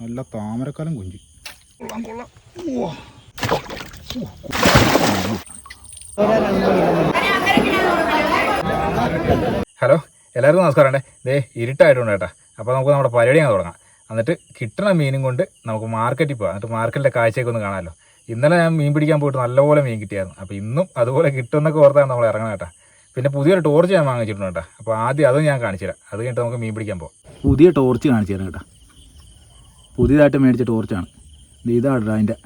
നല്ല താമരക്കാലം കുഞ്ചി. കൊള്ളാം കൊള്ളാം. ഓ ഹലോ എല്ലാവർക്കും നമസ്കാരം ദേ ഇരുട്ടായിട്ടുണ്ട് കേട്ടോ. അപ്പോൾ നമുക്ക് നമ്മുടെ പരിപാടി അങ്ങ് തുടങ്ങാം. എന്നിട്ട് കിട്ടണ മീനും കൊണ്ട് നമുക്ക് മാർക്കറ്റിൽ പോകാം എന്നിട്ട് മാർക്കറ്റിലെ കാഴ്ചയൊക്കെ ഒന്ന് കാണാമല്ലോ. ഇന്നലെ ഞാൻ മീൻ പിടിക്കാൻ പോയിട്ട് നല്ലപോലെ മീൻ കിട്ടിയായിരുന്നു. അപ്പോൾ ഇന്നും അതുപോലെ കിട്ടുമെന്നൊക്കെ ഓർത്താണ് നമ്മൾ ഇറങ്ങണം കേട്ടോ. പിന്നെ പുതിയൊരു ടോർച്ച് ഞാൻ വാങ്ങിച്ചിട്ടുണ്ട് കേട്ടോ. അപ്പോൾ ആദ്യം അതും ഞാൻ കാണിച്ചു തരാം അത് കഴിഞ്ഞിട്ട് നമുക്ക് മീൻ പിടിക്കാൻ പോകാം പുതിയ ടോർച്ച് കാണിച്ചു തരാം കേട്ടോ. പുതിയതായിട്ട് മേടിച്ച ടോർച്ചാണ് ഇത് ഇതാണ് അതിന്റെ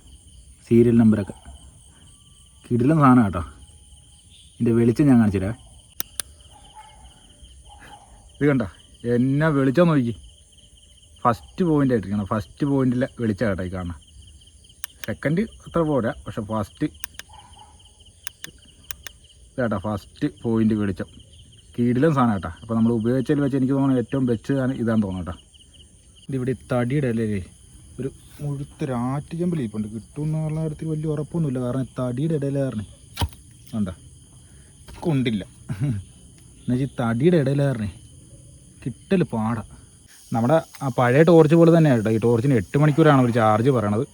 സീരിയൽ നമ്പറൊക്കെ കിടിലം സാധനം കേട്ടോ. ഇതിന്റെ വെളിച്ചം ഞാൻ കാണിച്ചു തരാം. ഇത് കണ്ട? എന്നെ വെളിച്ചം നോക്കി. ഫസ്റ്റ് പോയിന്റ് ആയിട്ടിരിക്കണം ഫസ്റ്റ് പോയിന്റിലെ വെളിച്ചം കേട്ടോ ഈ കാണാം സെക്കൻഡ് അത്ര പോരാ. പക്ഷെ ഫസ്റ്റ് കേട്ടോ ഫസ്റ്റ് പോയിന്റ് വെളിച്ചം. കീടിലും സാധനം കേട്ടോ. അപ്പോൾ നമ്മൾ ഉപയോഗിച്ചതിൽ വെച്ച് എനിക്ക് തോന്നുന്നു ഏറ്റവും ബെസ്റ്റ് സാധനം ഇതാണെന്ന് തോന്നുന്നു കേട്ടോ. ഇതിവിടെ തടിയിടലല്ലേ ഒരു മുഴുത്തൊരു ആറ്റുചമ്പൽ ഇരിപ്പുണ്ട് കിട്ടും പറഞ്ഞ കാര്യത്തിൽ വലിയ ഉറപ്പൊന്നുമില്ല. കാരണം തടിയുടെ കാരണം വേണ്ട കൊണ്ടില്ല. എന്നുവെച്ചാൽ തടിയുടെ കാരണം കിട്ടൽ പാടാ. നമ്മുടെ ആ പഴയ ടോർച്ച് പോലെ തന്നെയാണ് കേട്ടോ. ഈ ടോർച്ചിന് എട്ട് മണിക്കൂറാണ് ഒരു ചാർജ് പറയണത്.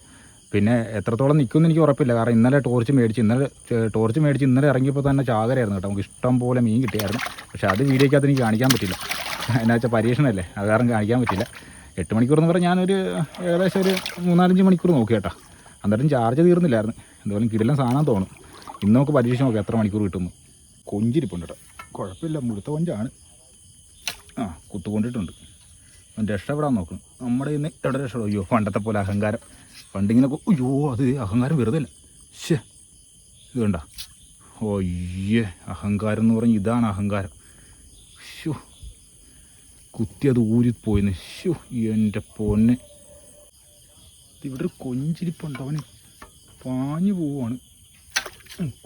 പിന്നെ എത്രത്തോളം നിൽക്കുമെന്ന് എനിക്ക് ഉറപ്പില്ല. കാരണം ഇന്നലെ ടോർച്ച് മേടിച്ച് ഇന്നലെ ടോർച്ച് മേടിച്ച് ഇന്നലെ ഇറങ്ങിയപ്പോൾ തന്നെ ചാകരായിരുന്നു കേട്ടോ. നമുക്ക് ഇഷ്ടം പോലെ മീൻ കിട്ടിയായിരുന്നു. പക്ഷേ അത് വീഡിയോക്കകത്ത് എനിക്ക് കാണിക്കാൻ പറ്റില്ല. എന്നാ വെച്ചാൽ പരീക്ഷണമല്ലേ അത് കാരണം കാണിക്കാൻ പറ്റില്ല. എട്ട് മണിക്കൂർ എന്ന് പറഞ്ഞാൽ ഞാനൊരു ഏകദേശം ഒരു മൂന്നാലഞ്ച് മണിക്കൂർ നോക്കി കേട്ടോ. അന്നേരം ചാർജ് തീർന്നില്ലായിരുന്നു. എന്തായാലും കിടിലം സാധനം തോന്നും. ഇന്ന് നമുക്ക് പരീക്ഷ നോക്കാം എത്ര മണിക്കൂർ കിട്ടുന്നു കൊഞ്ചിരിപ്പുണ്ട് കേട്ടോ. കുഴപ്പമില്ല മുഴുത്ത കൊഞ്ചാണ്. ആ കുത്തുകൊണ്ടിട്ടുണ്ട്. രക്ഷപ്പെടാൻ നോക്കണം. നമ്മുടെ ഇന്ന് എവിടെ രക്ഷപ്പെടും അയ്യോ പണ്ടത്തെ പോലെ അഹങ്കാരം. പണ്ടിങ്ങനെ അയ്യോ അത് അഹങ്കാരം വെറുതെ അല്ല. ശേ ഇത് കണ്ട. ഓയ്യേ അഹങ്കാരം എന്ന് പറഞ്ഞ് ഇതാണ് അഹങ്കാരം. ഷോ കുത്തിയത് ഊരിപ്പോയിന്ന്. ഷോ എന്റെ പൊന്നെ. ഇവിടെ ഒരു കൊഞ്ചിരിപ്പുണ്ട് അവന്. പാഞ്ഞു പോവാണ്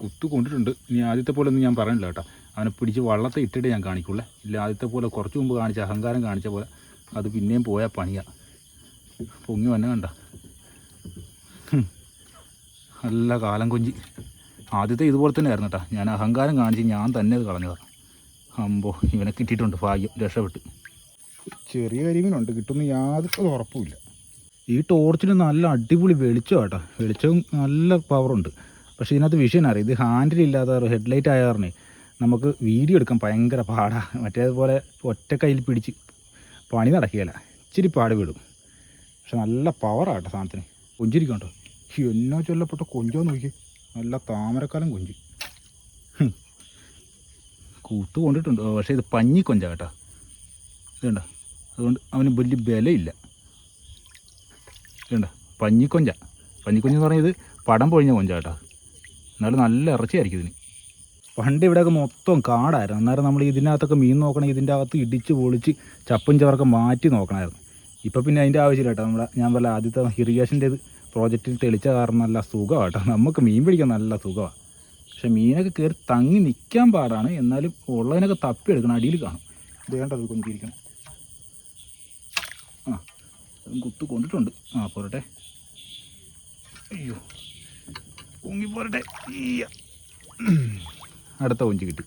കുത്തു കൊണ്ടിട്ടുണ്ട്. ഇനി ആദ്യത്തെ പോലെ ഒന്നും ഞാൻ പറയണില്ല കേട്ടോ. അവനെ പിടിച്ച് വള്ളത്തെ ഇട്ടിട്ട് ഞാൻ കാണിക്കുള്ളേ. ഇല്ല ആദ്യത്തെ പോലെ കുറച്ച് മുമ്പ് കാണിച്ച അഹങ്കാരം കാണിച്ച പോലെ അത് പിന്നെയും പോയാൽ പണിയാ. പൊങ്ങി വന്നെ കണ്ട. നല്ല കാലം കൊഞ്ചി. ആദ്യത്തെ ഇതുപോലെ തന്നെ ആയിരുന്നു കേട്ടോ. ഞാൻ അഹങ്കാരം കാണിച്ച് ഞാൻ തന്നെ അത് കളഞ്ഞതാണ് അമ്പോ ഇവനെ കിട്ടിയിട്ടുണ്ട് ഭാഗ്യം രക്ഷപ്പെട്ട്. ചെറിയ കരിമീനുണ്ട് കിട്ടുന്ന യാതൊരു ഉറപ്പുമില്ല. ഈ ടോർച്ചിന് നല്ല അടിപൊളി വെളിച്ചം കേട്ടോ വെളിച്ചവും നല്ല പവറുണ്ട് പക്ഷേ ഇതിനകത്ത് വിഷയം അറിയാം. ഇത് ഹാൻഡിലില്ലാത്ത ഹെഡ്ലൈറ്റ് ആയ കാരണേ നമുക്ക് വീഡിയോ എടുക്കാൻ ഭയങ്കര പാടാണ് മറ്റേതുപോലെ ഒറ്റ കയ്യിൽ പിടിച്ച് പണി നടക്കുകയില്ല. ഇച്ചിരി പാട് വിടും. പക്ഷെ നല്ല പവറാണ് കേട്ടോ സാധനത്തിന്. കൊഞ്ചിരിക്കണ്ടോ എന്നോ ചൊല്ലപ്പെട്ട കൊഞ്ചോ നോക്കി. നല്ല താമരക്കാലം കൊഞ്ചി. കൂത്ത് കൊണ്ടിട്ടുണ്ട്. പക്ഷേ ഇത് പഞ്ഞി കൊഞ്ചാ കേട്ടോ. ഇതുണ്ട അതുകൊണ്ട് അവന് വലിയ ബലയില്ല. ഇതുണ്ട പഞ്ഞിക്കൊഞ്ച. പഞ്ഞിക്കൊഞ്ച എന്ന് പറഞ്ഞാൽ ഇത് പടം പൊഴിഞ്ഞ കൊഞ്ച കേട്ടോ. എന്നാലും നല്ല ഇറച്ചിയായിരിക്കും ഇതിന്. പണ്ട് ഇവിടെയൊക്കെ മൊത്തം കാടായിരുന്നു. അന്നേരം നമ്മൾ ഇതിനകത്തൊക്കെ മീൻ നോക്കണമെങ്കിൽ ഇതിന്റെ അകത്ത് ഇടിച്ച് പൊളിച്ച് ചപ്പും ചവറൊക്കെ മാറ്റി നോക്കണമായിരുന്നു. ഇപ്പോൾ പിന്നെ അതിന്റെ ആവശ്യമില്ല കേട്ടോ. നമ്മളെ ഞാൻ പറഞ്ഞ ആദ്യത്തെ ഇറിഗേഷന്റെ ഇത് പ്രോജക്റ്റിൽ തെളിച്ച കാരണം നല്ല സുഖമാണ് കേട്ടോ. നമുക്ക് മീൻ പിടിക്കാൻ നല്ല സുഖമാണ്. പക്ഷെ മീനൊക്കെ കയറി തങ്ങി നിൽക്കാൻ പാടാണ്. എന്നാലും ഉള്ളതിനൊക്കെ തപ്പിയെടുക്കണം. അടിയിൽ കാണും. ഇത് വേണ്ടത് കൊഞ്ചിരിക്കണം. കുത്തു കൊണ്ടിട്ടുണ്ട് ആ പോരട്ടെ. അയ്യോ പൊങ്ങി പോരട്ടെ. അടുത്ത കൊഞ്ച് കിട്ടി.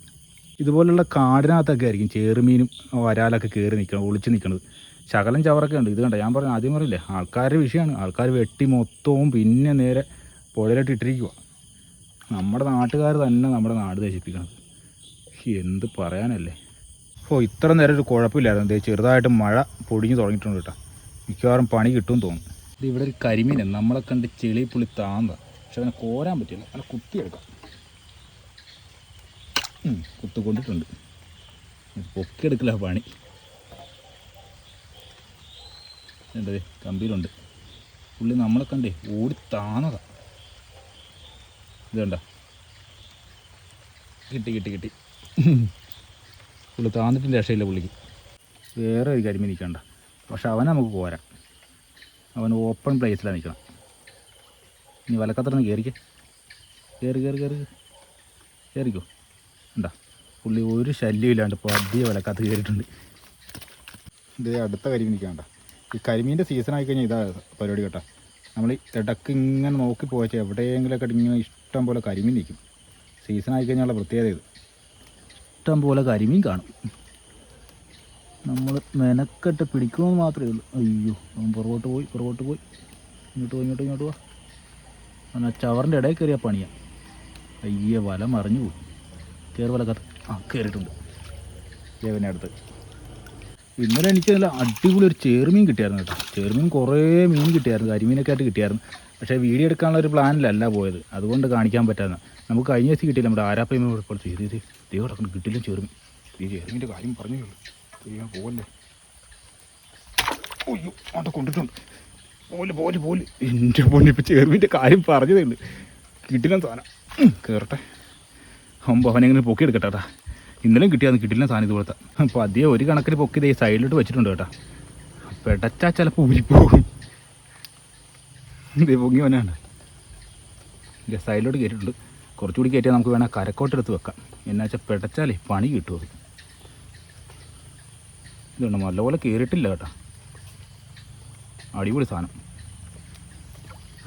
ഇതുപോലുള്ള കാടിനകത്തൊക്കെ ആയിരിക്കും ചേറുമീനും വരാലൊക്കെ കയറി നിൽക്കണം ഒളിച്ച് നിൽക്കണത് ശകലം ചവറൊക്കെ ഉണ്ട്. ഇത് കണ്ട? ഞാൻ പറഞ്ഞ ആദ്യം പറയില്ലേ? ആൾക്കാരുടെ വിഷയമാണ്. ആൾക്കാർ വെട്ടി മൊത്തവും പിന്നെ നേരെ പുഴയിലോട്ട് ഇട്ടിരിക്കുക നമ്മുടെ നാട്ടുകാർ തന്നെ നമ്മുടെ നാട് നശിപ്പിക്കണം എന്ത് പറയാനല്ലേ? ഓ ഇത്ര നേരം ഒരു കുഴപ്പമില്ലായിരുന്നു. ചെറുതായിട്ട് മഴ പൊടിഞ്ഞു തുടങ്ങിയിട്ടുണ്ട് കേട്ടോ. മിക്കവാറും പണി കിട്ടും തോന്നും. ഇത് ഇവിടെ ഒരു കരിമീൻ നമ്മളെ കണ്ട് ചെളി പുളി താന്ന പക്ഷെ അവനെ കോരാൻ പറ്റില്ല. അവനെ കുത്തിയെടുക്കാം കുത്തുകൊണ്ടിട്ടുണ്ട് പൊക്കിയെടുക്കില്ല പണി. ഉണ്ട് കമ്പിയിലുണ്ട്. പുള്ളി നമ്മളെ കണ്ടേ ഓടി താന്നതാ. ഇത് വേണ്ട കിട്ടി കിട്ടി കിട്ടി. പുള്ളി താന്നിട്ടിന്റെ രക്ഷയില്ല പുള്ളിക്ക്. വേറെ ഒരു കരിമീൻ നിൽക്കണ്ട. പക്ഷെ അവനെ നമുക്ക് പോരാ. അവൻ ഓപ്പൺ പ്ലേസിലാണ് നിൽക്കണം. ഇനി വലക്കത്തിറന്ന് കയറിക്കേ കയറി കയറി കയറി കയറിക്കോ എന്താ പുള്ളി ഒരു ശല്യം ഇല്ലാണ്ട് ഇപ്പോൾ അധിക വിലക്കത്ത് കയറിയിട്ടുണ്ട് ഇത് അടുത്ത കരിമീൻ നിൽക്കണ്ട ഈ കരിമീന്റെ സീസൺ ആയി കഴിഞ്ഞാൽ ഇതാ പരിപാടി കേട്ടോ. നമ്മൾ ഇടയ്ക്ക് ഇങ്ങനെ നോക്കി പോയച്ചാൽ എവിടെയെങ്കിലുമൊക്കെ ഇങ്ങനെ ഇഷ്ടം പോലെ കരിമീൻ നിൽക്കും. സീസൺ ആയി കഴിഞ്ഞാലുള്ള പ്രത്യേകത ഇത്. ഇഷ്ടം പോലെ കരിമീൻ കാണും. നമ്മൾ മെനക്കെട്ട് പിടിക്കുമെന്ന് മാത്രമേ ഉള്ളൂ അയ്യോ അവൻ പുറകോട്ട് പോയി പുറകോട്ട് പോയി ഇങ്ങോട്ട് പോയി ഇങ്ങോട്ട് ഇങ്ങോട്ട് പോവാ അവൻ ആ ചവറിന്റെ ഇടയിൽ കയറിയ പണിയാ അയ്യേ വല മറിഞ്ഞു പോയി കയറി വല കത്ത് ആ കയറിയിട്ടുണ്ട് ദേവന്റെ അടുത്ത് ഇന്നലെ എനിക്ക് നല്ല അടിപൊളി ഒരു ചേർമീൻ കിട്ടിയായിരുന്നു കേട്ടോ ചേർമീൻ കുറേ മീൻ കിട്ടിയായിരുന്നു കരിമീനൊക്കെ ആയിട്ട് കിട്ടിയായിരുന്നു പക്ഷേ വീഡിയോ എടുക്കാനുള്ള ഒരു പ്ലാനിലല്ല പോയത് അതുകൊണ്ട് കാണിക്കാൻ പറ്റാന്ന് നമുക്ക് കഴിഞ്ഞ ദിവസം കിട്ടിയില്ല നമ്മുടെ ആരാപ്പയ്മ ഇപ്പോൾ ചെയ്തു ഇത് ദൈവം കിട്ടില്ല ചേർമീൻ ഈ ചേർമീന്റെ കാര്യം പറഞ്ഞേ ഉള്ളൂ ചെയ്യാൻ പോവല്ലേ. അയ്യോ അവിടെ കൊണ്ടിട്ടുണ്ട്. പോലെ പോലെ പോലെ. എന്റെ പൊന്നെ ഇപ്പം ചേർവിന്റെ കാര്യം പറഞ്ഞതുണ്ട്. കിട്ടില്ല സാധനം. കയറട്ടെ അമ്പോ അവനെങ്ങനെ പൊക്കി എടുക്കട്ടെ കേട്ടാ ഇന്നലെയും കിട്ടിയാന്ന് കിട്ടില്ല സാധനം ഇതുപോലത്തെ. അപ്പോൾ അധികം ഒരു കണക്കിന് പൊക്കി ഇതേ സൈഡിലോട്ട് വെച്ചിട്ടുണ്ട് കേട്ടാ. പെടച്ചാൽ ചിലപ്പോൾ ഊരിപ്പോകും. ഇതേ പൊങ്ങി അവനാണ് ഇല്ല സൈഡിലോട്ട് കയറ്റിയിട്ടുണ്ട് കുറച്ചുകൂടി കയറ്റിയാൽ നമുക്ക് വേണേൽ കരക്കോട്ടെടുത്ത് വെക്കാം. എന്നുവെച്ചാൽ പെടച്ചാലേ പണി കിട്ടും അത് ഇതുണ്ട് നല്ലപോലെ കയറിയിട്ടില്ല കേട്ടോ. അടിപൊളി സാധനം.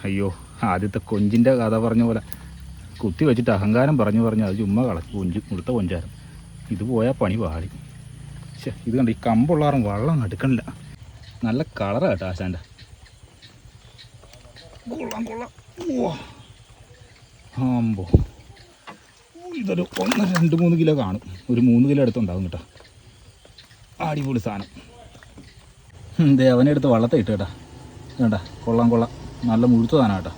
അയ്യോ ആദ്യത്തെ കൊഞ്ചിന്റെ കഥ പറഞ്ഞ പോലെ. കുത്തി വെച്ചിട്ട് അഹങ്കാരം പറഞ്ഞു പറഞ്ഞു അത് ചുമ്മാ കളച്ച് കൊഞ്ച് മുടുത്ത കൊഞ്ചാരം ഇത് പോയാൽ പണി പാടി പക്ഷേ ഇത് കണ്ട് ഈ കമ്പുള്ളാറും വെള്ളം എടുക്കണില്ല. നല്ല കളറാണ് കേട്ടോ ആശാന്റെ കൊള്ളാം കൊള്ളാം. ഇതൊരു ഒന്ന് രണ്ട് മൂന്ന് കിലോ കാണും. ഒരു മൂന്ന് കിലോ അടുത്തുണ്ടാവും കേട്ടോ. അടിപൊളി സാധനം. ദേ അവനെടുത്ത് വള്ളത്തെ ഇട്ട് കേട്ടാ. വേണ്ട കൊള്ളാം കൊള്ളാം. നല്ല മുഴുത്ത സാധനം കേട്ടോ.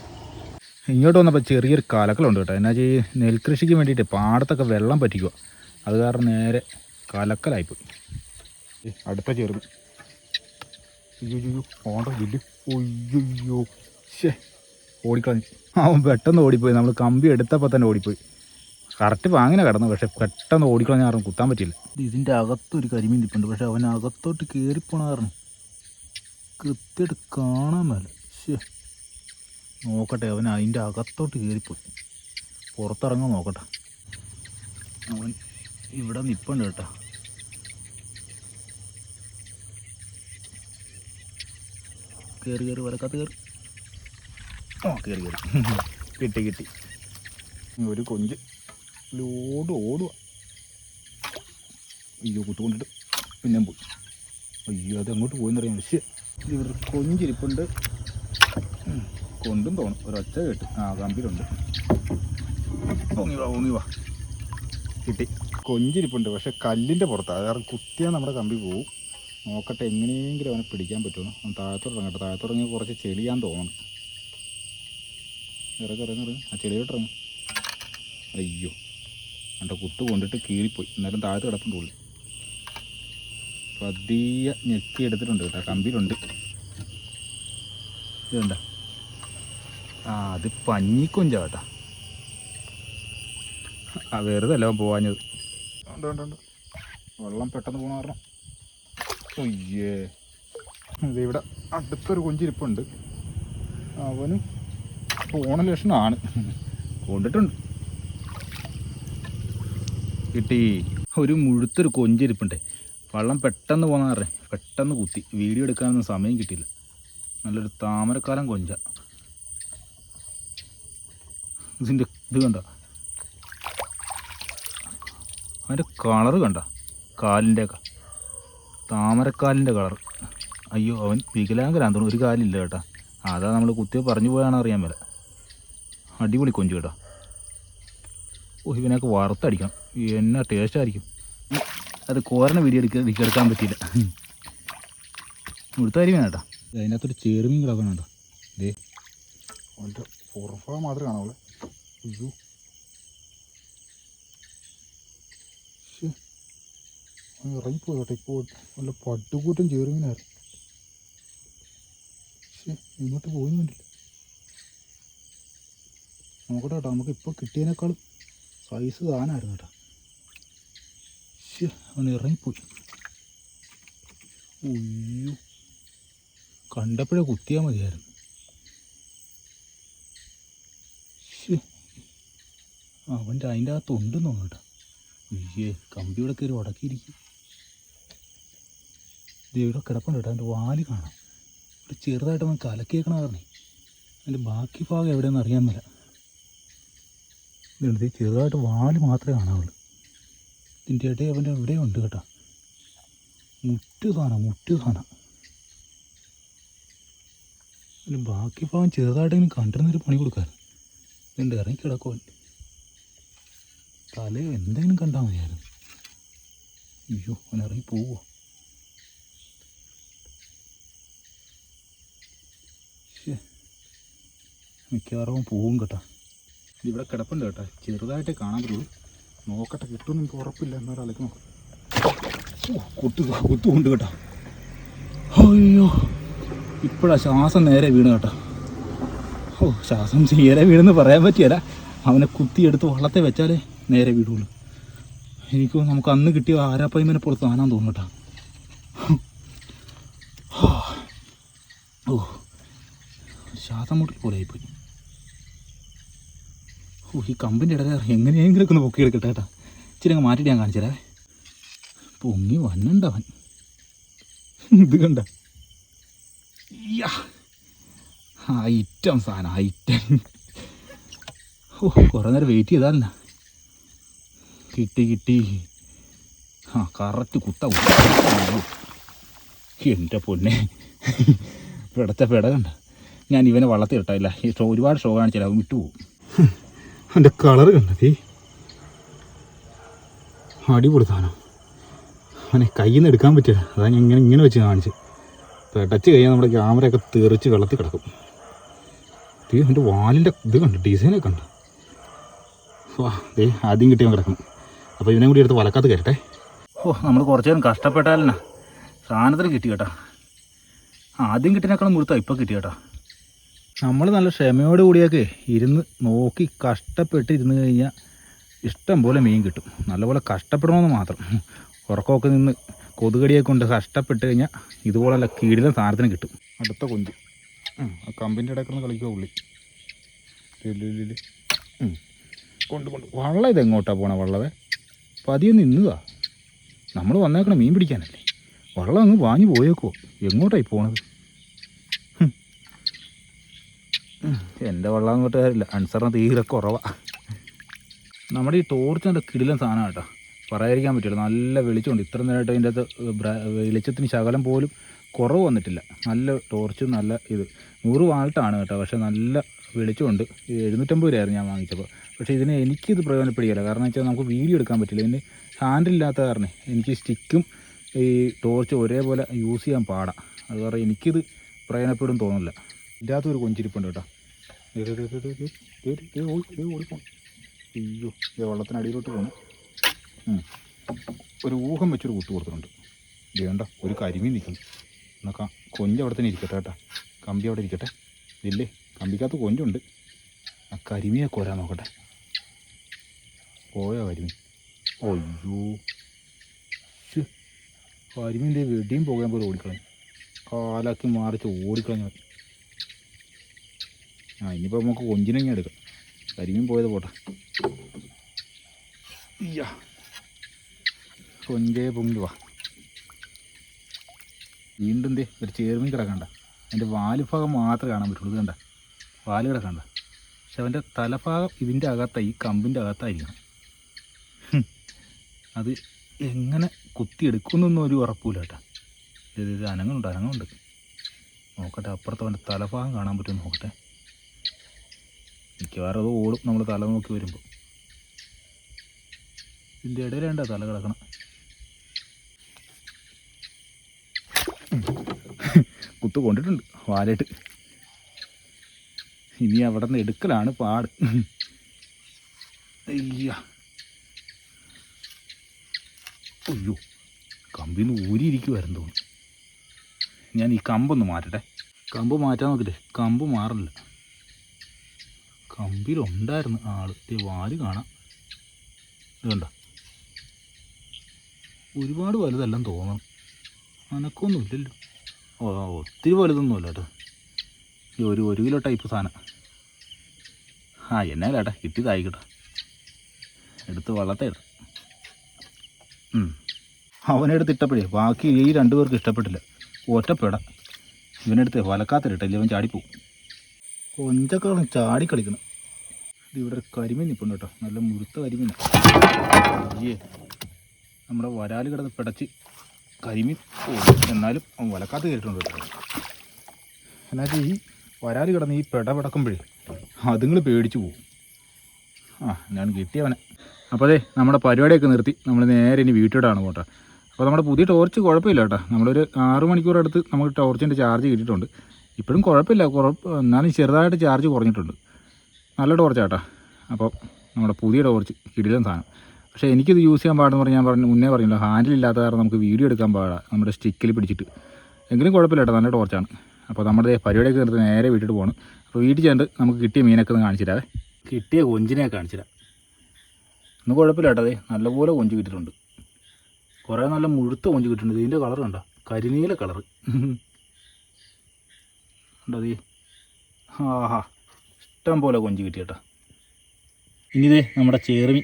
ഇങ്ങോട്ട് വന്നപ്പോൾ ചെറിയൊരു കലക്കലുണ്ട് കേട്ടോ. എന്നാ ചെയ്യ് നെൽകൃഷിക്ക് വേണ്ടിയിട്ട് പാടത്തൊക്കെ വെള്ളം പറ്റിക്കുക അത് കാരണം നേരെ കലക്കലായിപ്പോയി അടുത്ത ചെറുത്. അയ്യോ ഓടിക്കളഞ്ഞു. അവൻ പെട്ടെന്ന് ഓടിപ്പോയി. നമ്മൾ കമ്പി എടുത്തപ്പോൾ തന്നെ ഓടിപ്പോയി. കറക്റ്റ് അങ്ങനെ കിടന്നു. പക്ഷെ പെട്ടെന്ന് ഓടിക്കളഞ്ഞ കാരണം കുത്താൻ പറ്റില്ല ഇതിന്റെ അകത്തൊരു കരിമീൻ നിൽപ്പുണ്ട് പക്ഷെ അവൻ അകത്തോട്ട് കയറിപ്പോണ കാരണം കൃത്യമായിട്ട് കാണാൻ മേല. നോക്കട്ടെ അവൻ അതിന്റെ അകത്തോട്ട് കയറിപ്പോയി പുറത്തിറങ്ങാൻ നോക്കട്ടെ. അവൻ ഇവിടെ നിൽപ്പുണ്ട് കേട്ടോ. കയറി കയറി വരക്കാത്ത കയറി ആ കയറി കയറി കിട്ടി കിട്ടി. ഒരു കൊഞ്ച്. ലോഡ് ഓടുക. അയ്യോ കുത്തുകൊണ്ടിട്ട് പിന്നെ പോയി. അയ്യോ അത് അങ്ങോട്ട് പോയെന്നറിയാം പക്ഷേ ഇവിടെ കൊഞ്ചിരിപ്പുണ്ട്. കൊണ്ടും തോന്നും. ഒരൊച്ച കേട്ട്. ആ കമ്പിലുണ്ട് പൊങ്ങി വാ പൊങ്ങി വാ. കിട്ടി. കൊഞ്ചിരിപ്പുണ്ട് പക്ഷെ കല്ലിന്റെ പുറത്താണ് കാരണം കുത്തിയാൽ നമ്മുടെ കമ്പി പോവും. നോക്കട്ടെ എങ്ങനെയെങ്കിലും അവനെ പിടിക്കാൻ പറ്റുമോ അവൻ താഴത്തുറങ്ങട്ടെ ഇറങ്ങി കുറച്ച് ചെളിയാൻ തോന്നണം. ഇറങ്ങി ഇറങ്ങി ആ ചെളിയോട്ട് ഇറങ്ങി അയ്യോ. എന്റെ കുത്ത് കൊണ്ടിട്ട് കീറിപ്പോയി. എന്നാലും താഴത്ത് കിടപ്പുണ്ട് ഉള്ളി പതിയെ ഞെക്കി എടുത്തിട്ടുണ്ട് കേട്ടോ. കമ്പിയിലുണ്ട്. ഇതുണ്ട ആ അത് പഞ്ഞിക്കൊഞ്ച ആ വെറുതെ അല്ല പോവാഞ്ഞത്. ഉണ്ട് ഉണ്ട് ഉണ്ട് വെള്ളം പെട്ടെന്ന് പോകണ കാരണം. ഒയ്യേ ഇതിവിടെ അടുത്തൊരു കൊഞ്ചിരിപ്പുണ്ട്. അവനും പോണ ലക്ഷണമാണ്. കൊണ്ടിട്ടുണ്ട്. കിട്ടി. ഒരു മുഴുത്തൊരു കൊഞ്ചിരിപ്പുണ്ടേ. വള്ളം പെട്ടെന്ന് പോകാൻ പെട്ടെന്ന് കുത്തി. വീഡിയോ എടുക്കാനൊന്നും സമയം കിട്ടിയില്ല. നല്ലൊരു താമരക്കാലം കൊഞ്ച. ഇതിന്റെ ഇത് കണ്ട. അതിന്റെ കളറ് കണ്ട. കാലിന്റെ താമരക്കാലിന്റെ കളർ അയ്യോ അവൻ വികലാംഗരാന്ന് തോന്നുന്നു. ഒരു കാലില്ല കേട്ടാ. അതാ നമ്മൾ കുത്തിയോ പറഞ്ഞു പോയാണോ അറിയാൻ മേല. അടിപൊളി കൊഞ്ചു കേട്ടോ. ഓ ഇവനൊക്കെ വറുത്തടിക്കണം. എന്നാ ടേസ്റ്റ് ആയിരിക്കും. അത് കോരണ വീഡിയോ എടുക്ക എടുക്കാൻ പറ്റിയില്ല. മുഴുത്ത കരിമീൻ കേട്ടോ അതിനകത്തൊരു ചേറുമീൻ കിടക്കണം കേട്ടോ. ദേ. അവന്റെ പുറഫ മാത്രമേ അവളെ അയ്യോ. ഇറങ്ങിപ്പോയി കേട്ടോ. ഇപ്പോൾ നല്ല പട്ടുകൂറ്റം ചേറുമീനായിരുന്നു പക്ഷേ ഇങ്ങോട്ട് പോയി കണ്ടില്ല. നോക്കട്ടെ കേട്ടോ. നമുക്ക് ഇപ്പോൾ കിട്ടിയതിനേക്കാളും സൈസ് താനായിരുന്നു കേട്ടോ. ശ്ശേ, അവൻ ഇറങ്ങിപ്പോയി ഉയ്യോ കണ്ടപ്പോഴേ കുത്തിയാൽ മതിയായിരുന്നു അവന്റെ അതിന്റെ അകത്ത് ഉണ്ടെന്ന് തോന്നുന്നു കേട്ടോ അയ്യേ കമ്പിയുടെ കയറി ഉടക്കിയിരിക്കും ഇവിടെ കിടപ്പുണ്ട് കേട്ടോ അതിന്റെ വാൽ കാണാം ഇവിടെ ചെറുതായിട്ട് അവൻ കലക്കിയേക്കണ അതിന്റെ ബാക്കി ഭാഗം എവിടെയെന്ന് അറിയാമെന്നില്ല ഇതുണ്ട് ഇത് ചെറുതായിട്ട് വാൽ മാത്രമേ കാണാവുള്ളൂ ഇതിന്റെ ഇടയിൽ അവന്റെ ഇവിടെ ഉണ്ട് കേട്ടോ. മുറ്റു സാധനം മുറ്റു സാധനം അതിന് ബാക്കി ഭാഗം ചെറുതായിട്ടെങ്കിലും കണ്ടിരുന്നൊരു പണി കൊടുക്കാൻ ഇതുണ്ട് ഇറങ്ങി കിടക്കുവാൻ തലയോ എന്തെങ്കിലും കണ്ടാൽ മതിയായിരുന്നു. അയ്യോ അവൻ ഇറങ്ങി പോവോ. മിക്കവാറും പോവും കേട്ടാ. ഇവിടെ കിടപ്പുണ്ട് കേട്ടോ. ചെറുതായിട്ടേ കാണാൻ പറ്റുള്ളൂ. നോക്കട്ടെ കിട്ടും എനിക്ക് ഉറപ്പില്ല. എന്നൊരാളേക്ക് നോക്കാം. ഓ, കുത്തു കുത്തുകൊണ്ട് കേട്ടോ. അയ്യോ ഇപ്പോഴാ ശ്വാസം നേരെ വീണ് കേട്ടോ. ഓ ശ്വാസം നേരെ വീണെന്ന് പറയാൻ പറ്റിയല്ല. അവനെ കുത്തിയെടുത്ത് വള്ളത്തെ വെച്ചാലേ നേരെ വീടുള്ളൂ. എനിക്ക് നമുക്ക് അന്ന് കിട്ടിയ ആരാപ്പയ്മനെ പുറത്ത് ആനാൻ തോന്നും കേട്ടോ. ഓ ശ്വാസം മുട്ടിൽ പോലെ ആയിപ്പോയി. ഓ ഈ കമ്പിന്റെ ഇടയിൽ എങ്ങനെയെങ്കിലും ഒന്ന് പൊക്കി എടുക്കട്ടെ കേട്ടോ. ഇച്ചിരി അങ്ങ് മാറ്റിയിട്ട് ഞാൻ കാണിച്ചു തരാം പൊങ്ങി വന്നുണ്ടവൻ ഇത് കണ്ട? ഐറ്റം സാധനം ഐറ്റം ഓ കുറേ നേരം വെയിറ്റ് ചെയ്താലല്ല കിട്ടി കിട്ടി. ആ കറക്റ്റ് കുത്ത. എന്റെ പൊന്നെ. പിടച്ച പെട കണ്ട? ഞാൻ ഇവനെ വള്ളത്തിൽ ഇട്ടില്ല ഒരുപാട് ഷോ കാണിച്ചില്ല വിട്ടുപോകും. എന്റെ കളർ കണ്ടത്. അടിപൊളി സാധനം. അവനെ കയ്യിൽ നിന്ന് എടുക്കാൻ പറ്റില്ല. അതാ ഞാൻ ഇങ്ങനെ ഇങ്ങനെ വെച്ച് കാണിച്ച്. പെടച്ച് കഴിഞ്ഞാൽ നമ്മുടെ ക്യാമറയൊക്കെ തെറിച്ച് വെള്ളത്തിൽ കിടക്കും. തീ എന്റെ വാലിന്റെ ഇത് കണ്ട് ഡിസൈനൊക്കെ കണ്ട്. വാ ദേ ആദ്യം കിട്ടിയവൻ കിടക്കണം അപ്പോൾ ഇതിനെ കൂടി എടുത്ത് വലക്കാത്ത് കയറട്ടെ ഓ നമ്മൾ കുറച്ച് നേരം കഷ്ടപ്പെട്ടാലെന്നാ സാധനത്തിന് കിട്ടി കേട്ടാ. ആദ്യം കിട്ടിയതിനേക്കാളും മുഴുത്താ ഇപ്പോൾ കിട്ടി കേട്ടാ. നമ്മൾ നല്ല ക്ഷമയോട് കൂടിയൊക്കെ ഇരുന്ന് നോക്കി കഷ്ടപ്പെട്ട് ഇരുന്ന് കഴിഞ്ഞാൽ ഇഷ്ടം പോലെ മീൻ കിട്ടും. നല്ലപോലെ കഷ്ടപ്പെടണമെന്ന് മാത്രം. ഉറക്കമൊക്കെ നിന്ന് കൊതുകടിയെ കൊണ്ട് കഷ്ടപ്പെട്ട് കഴിഞ്ഞാൽ ഇതുപോലുള്ള കീടിലും സാധനത്തിന് കിട്ടും. അടുത്ത കൊഞ്ച്. ആ കമ്പിന്റെ ഇടയ്ക്കൊന്ന് കളിക്കുക ഉള്ളി ലില്ലില്ലില്ലി. ഉം. കൊണ്ട് കൊണ്ട്. വള്ളം ഇതെങ്ങോട്ടാണ് പോണ വള്ളവേ? പതിയെ നിന്നുക നമ്മൾ വന്നേക്കണം മീൻ പിടിക്കാനല്ലേ. വള്ളം അങ്ങ് വാങ്ങി പോയേക്കോ എങ്ങോട്ടായി പോണത്? എന്റെ വെള്ളം അങ്ങോട്ട് കാര്യമില്ല. അൻസറിന് തീരെ കുറവാ. നമ്മുടെ ഈ ടോർച്ചിന്റെ കിടിലൻ സാധനം കേട്ടോ. പറയാതിരിക്കാൻ പറ്റില്ല. നല്ല വെളിച്ചമുണ്ട്. ഇത്ര നേരമായിട്ട് അതിന്റെ അകത്ത് വെളിച്ചത്തിന് ശകലം പോലും കുറവ് വന്നിട്ടില്ല. നല്ല ടോർച്ച് നല്ല ഇത്. നൂറ് വാൾട്ടാണ് കേട്ടോ. പക്ഷേ നല്ല വെളിച്ചമുണ്ട്. എഴുന്നൂറ്റമ്പത് രൂപയായിരുന്നു ഞാൻ വാങ്ങിച്ചപ്പോൾ. പക്ഷേ ഇതിന് എനിക്കിത് പ്രയോജനപ്പെടുകയില്ല കാരണം വെച്ചാൽ നമുക്ക് വീഡിയോ എടുക്കാൻ പറ്റില്ല. ഇതിന് ഹാൻഡിലില്ലാത്ത കാരണം എനിക്ക് സ്റ്റിക്കും ഈ ടോർച്ച് ഒരേപോലെ യൂസ് ചെയ്യാൻ പാടാം. അത് കാരണം എനിക്കിത് പ്രയോജനപ്പെടും തോന്നില്ല ഇതിന്റെ ഒരു കൊഞ്ചിരിപ്പുണ്ട് കേട്ടോ. ഓടിപ്പോണം അയ്യോ ഇത് വെള്ളത്തിനടിയിലോട്ട് പോകണം ഒരു ഊഹം വെച്ചൊരു കൂട്ട് കൊടുത്തിട്ടുണ്ട്. വേണ്ട ഒരു കരിമീൻ നിൽക്കുന്നു. എന്നൊക്കെ കൊഞ്ച് അവിടെ തന്നെ ഇരിക്കട്ടെ കേട്ടോ. കമ്പി അവിടെ ഇരിക്കട്ടെ. ഇല്ലേ കമ്പിക്കകത്ത് കൊഞ്ചുണ്ട്. ആ കരിമീനെ കോരാൻ നോക്കട്ടെ. പോയോ കരിമീൻ? ഒയ്യോ കരിമീന്റെ വെടിയും പോകാൻ പോലെ ഓടിക്കളഞ്ഞു. കാലാക്കി മാറിച്ച് ഓടിക്കളഞ്ഞു ആ ഇനിയിപ്പോൾ നമുക്ക് കൊഞ്ചിനെ ഇങ്ങനെ എടുക്കാം. കരിമീൻ പോയത് പോട്ടെ. കൊഞ്ചേ പൊങ്ങി വാ. വീണ്ടും ദേ ഒരു ചേർമീൻ കിടക്കണ്ട. അതിന്റെ വാലുഭാഗം മാത്രം കാണാൻ പറ്റുള്ളൂ. ഇത് കണ്ട? വാൽ കിടക്കണ്ട. പക്ഷെ അവന്റെ തലഭാഗം ഇതിന്റെ അകത്ത ഈ കമ്പിന്റെ അകത്തായിരിക്കണം. അത് എങ്ങനെ കുത്തിയെടുക്കുന്നൊന്നും ഒരു ഉറപ്പില്ല കേട്ടോ. ഇത് അനങ്ങുണ്ട് അനങ്ങുന്നുണ്ട് നോക്കട്ടെ അപ്പുറത്ത് അവന്റെ തലഭാഗം കാണാൻ പറ്റുമോ നോക്കട്ടെ. മിക്കവാറും അത് ഓടും. നമ്മൾ തല നോക്കി വരുമ്പോൾ ഇതിന്റെ ഇടയിലേണ്ട തല കിടക്കണം. കുത്ത് കൊണ്ടിട്ടുണ്ട് വാലിട്ട് ഇനി അവിടെ നിന്ന് എടുക്കലാണ് പാട്. അയ്യ. അയ്യോ കമ്പിന്ന് ഊരിയിരിക്കുമായിരുന്നു തോന്നുന്നു. ഞാൻ ഈ കമ്പൊന്ന് മാറ്റട്ടെ. കമ്പ് മാറ്റാൻ നോക്കില്ലേ കമ്പ് മാറില്ല കമ്പിലുണ്ടായിരുന്നു ആൾ വാൽ കാണാം. ഇതുണ്ട ഒരുപാട് വലുതെല്ലാം തോന്നണം. അനക്കൊന്നും ഇല്ലല്ലോ. ഓ ഒത്തിരി വലുതൊന്നുമില്ല കേട്ടോ. ഈ ഒരു ഒരു കിലോ ടൈപ്പ് സാധനം. ആ എന്നാ കേട്ടാ കിട്ടിയതായിക്കട്ടെ എടുത്ത് വളർത്തേട്ട അവനെടുത്ത് ഇട്ടപ്പോഴേ ബാക്കി ഈ രണ്ടു പേർക്ക് ഇഷ്ടപ്പെട്ടില്ല. ഒറ്റപ്പെട. ഇവനെടുത്ത് വലക്കാത്തിരട്ടില്ല ഇവൻ ചാടിപ്പോവും. കൊഞ്ചക്കോളം ചാടി കളിക്കണം ഇത് ഇവിടെ കരിമീൻ നിൽപ്പുണ്ട് കേട്ടോ. നല്ല മുഴുത്ത കരിമീൻ അയ്യേ നമ്മുടെ വരാൽ കിടന്ന് പിടച്ച് കരിമീൻ എന്നാലും വലക്കാത്ത കയറിയിട്ടുണ്ട് കേട്ടോ. എന്നുവെച്ചാൽ ഈ വരാൽ കിടന്ന് ഈ പിട പിടക്കുമ്പോഴേ അതുങ്ങൾ പേടിച്ചു പോകും. ആ ഞാൻ കിട്ടിയവനെ. അപ്പോൾ അതെ നമ്മുടെ പരിപാടിയൊക്കെ നിർത്തി. നമ്മൾ നേരെ ഇനി വീട്ടിലോട്ടാണ് പോട്ടോ അപ്പോൾ നമ്മുടെ പുതിയ ടോർച്ച് കുഴപ്പമില്ല കേട്ടോ. നമ്മളൊരു ആറ് മണിക്കൂർ അടുത്ത് നമുക്ക് ടോർച്ചിന്റെ ചാർജ് കിട്ടിയിട്ടുണ്ട്. ഇപ്പോഴും കുഴപ്പമില്ല. കുറപ്പ് എന്നാലും ചെറുതായിട്ട് ചാർജ് കുറഞ്ഞിട്ടുണ്ട്. നല്ല ടോർച്ചാട്ടാ അപ്പോൾ നമ്മുടെ പുതിയ ടോർച്ച് കിടിലൻ സാധനം പക്ഷേ എനിക്കിത് യൂസ് ചെയ്യാൻ പാടെന്ന് പറഞ്ഞാൽ ഞാൻ പറഞ്ഞു മുന്നേ പറഞ്ഞില്ല ഹാൻഡിൽ ഇല്ലാത്ത കാരണം നമുക്ക് വീഡിയോ എടുക്കാൻ പാടാ നമ്മുടെ സ്റ്റിക്കിൽ പിടിച്ചിട്ട് എങ്കിലും കുഴപ്പമില്ല കേട്ടോ നല്ല ടോർച്ചാണ് അപ്പോൾ നമ്മുടെ പരിപാടിയൊക്കെ നിർത്തി നേരെ വീട്ടിൽ പോകണം അപ്പോൾ വീട്ടിൽ ചെന്നിട്ട് നമുക്ക് കിട്ടിയ മീനൊക്കെ ഒന്ന് കാണിച്ചിരാവേ കിട്ടിയ കൊഞ്ചിനെ കാണിച്ചിരാം ഒന്നും കുഴപ്പമില്ല കേട്ടോ അതെ നല്ലപോലെ കൊഞ്ച് കിട്ടിയിട്ടുണ്ട് കുറേ നല്ല മുഴുത്ത കൊഞ്ച് കിട്ടിയിട്ടുണ്ട് ഇതിന്റെ കളർ കണ്ടോ കരിനീല കളർ ഉണ്ടോ അതേ ആഹാ ഇഷ്ടം പോലെ കൊഞ്ച് കിട്ടി കേട്ടോ. ഇനി ഇതേ നമ്മുടെ ചേർമി.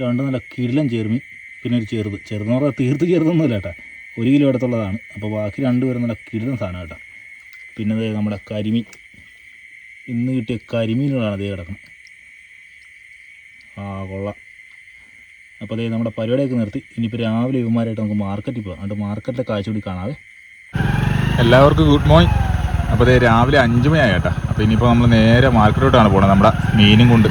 രണ്ട് നല്ല കിടിലൻ ചേർമി പിന്നെ ഒരു ചെറുത്. ചെറുതെന്ന് പറഞ്ഞാൽ തീർത്ത് ചെറുതൊന്നുമില്ല കേട്ടോ. ഒരു കിലോ അടുത്തുള്ളതാണ് അപ്പോൾ ബാക്കി രണ്ട് പേരും നല്ല കിടിലൻ സാധനം കേട്ടോ. പിന്നെ ദേ നമ്മുടെ കരിമീൻ. ഇന്ന് കിട്ടിയ കരിമീനുകളാണ് അതേ കിടക്കുന്നത്. ആ കൊള്ളാം. അപ്പോൾ അതേ നമ്മുടെ പരിപാടിയൊക്കെ നിർത്തി. ഇനിയിപ്പോൾ രാവിലെ ഇവന്മാരായിട്ട് നമുക്ക് മാർക്കറ്റിൽ പോകാം. അതുകൊണ്ട് മാർക്കറ്റിലെ കാഴ്ച കാണാവേ. എല്ലാവർക്കും ഗുഡ് മോർണിംഗ് അപ്പോൾ അതേ രാവിലെ അഞ്ച് മണിയായി കേട്ടോ. അപ്പോൾ ഇനിയിപ്പോൾ നമ്മൾ നേരെ മാർക്കറ്റോട്ടാണ് പോകുന്നത് നമ്മുടെ മീനും കൊണ്ട്.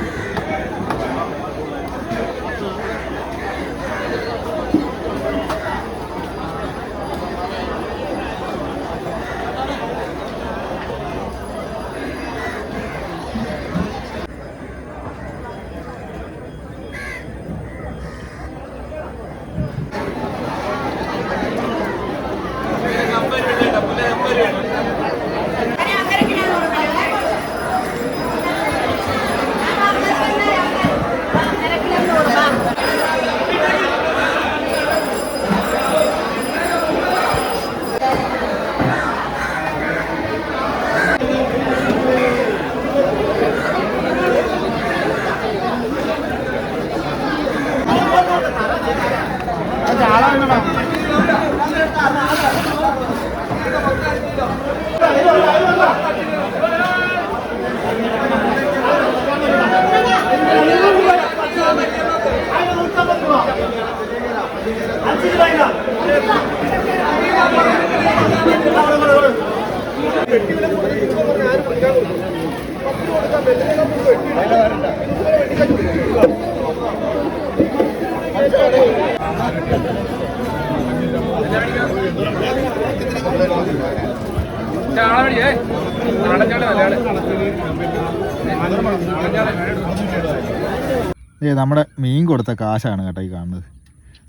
ഏ നമ്മുടെ മീൻ കൊടുത്ത കാശാണ് കേട്ടോ ഈ കാണുന്നത്.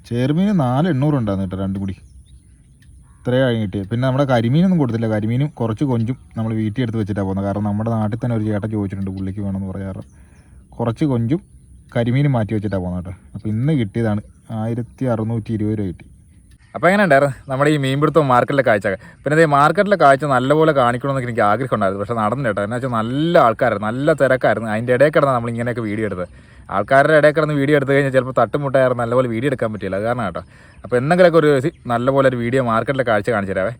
ചേർമീൻ നാല് എണ്ണൂറ് ഉണ്ടായിരുന്നു കേട്ടോ രണ്ടും കൂടി. ഇത്രയാണ് കിട്ടിയത് പിന്നെ നമ്മുടെ കരിമീനൊന്നും കൊടുത്തില്ല. കരിമീനും കുറച്ച് കൊഞ്ചും നമ്മൾ വീട്ടിൽ എടുത്ത് വെച്ചിട്ടാണ് പോകുന്നത്. കാരണം നമ്മുടെ നാട്ടിൽ തന്നെ ഒരു ചേട്ടൻ ചോദിച്ചിട്ടുണ്ട് പുള്ളിക്ക് വേണമെന്ന് പറയാറ്. കുറച്ച് കൊഞ്ചും കരിമീനും മാറ്റി വെച്ചിട്ടാണ് പോകുന്നത് കേട്ടോ. അപ്പോൾ ഇന്ന് കിട്ടിയതാണ് ആയിരത്തി അറുന്നൂറ്റി ഇരുപത് രൂപ കിട്ടി. അപ്പോൾ എങ്ങനെ ഉണ്ടായിരുന്നു? നമ്മുടെ ഈ മീൻപിടുത്തം മാർക്കറ്റിലെ കാഴ്ച പിന്നെ അതേ മാർക്കറ്റിലെ കാഴ്ച നല്ലപോലെ കാണിക്കണമെന്നൊക്കെ എനിക്ക് ആഗ്രഹം ഉണ്ടായിരുന്നു. പക്ഷേ നടന്നില്ല കേട്ടോ. എന്നാ നല്ല ആൾക്കാരായിരുന്നു. നല്ല തിരക്കായിരുന്നു. അതിന്റെ ഇടയിൽ നമ്മൾ ഇങ്ങനെയൊക്കെ വീഡിയോ എടുത്തത്. ആൾക്കാരുടെ ഇടയിൽ കിടന്ന് വീഡിയോ എടുത്തു കഴിഞ്ഞാൽ ചിലപ്പോൾ തട്ടുമുട്ടായിരുന്നു നല്ലപോലെ വീഡിയോ എടുക്കാൻ പറ്റില്ല. അത് കാരണം കേട്ടോ. അപ്പോൾ എന്തെങ്കിലുമൊക്കെ ഒരു നല്ലപോലെ ഒരു വീഡിയോ മാർക്കറ്റിലെ കാഴ്ച കാണിച്ചു തരാവേ.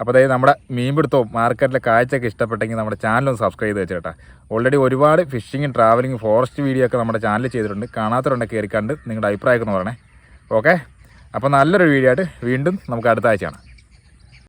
അപ്പോൾ അതായത് നമ്മുടെ മീൻപിടുത്തവും മാർക്കറ്റിലെ കാഴ്ചയൊക്കെ ഇഷ്ടപ്പെട്ടെങ്കിൽ നമ്മുടെ ചാനൽ ഒന്ന് സബ്സ്ക്രൈബ് ചെയ്ത് വെച്ചേട്ടാ. ഓൾറെഡി ഒരുപാട് ഫിഷിങ്ങും ട്രാവലിംഗ് ഫോറസ്റ്റ് വീഡിയോ ഒക്കെ നമ്മുടെ ചാനൽ ചെയ്തിട്ടുണ്ട്. കാണാത്തവരുണ്ടെങ്കിൽ കയറി കണ്ട് നിങ്ങളുടെ അഭിപ്രായമൊക്കെ എന്ന് പറയണേ. ഓക്കെ അപ്പോൾ നല്ലൊരു വീഡിയോ ആയിട്ട് വീണ്ടും നമുക്ക് അടുത്ത ആഴ്ചയാണ്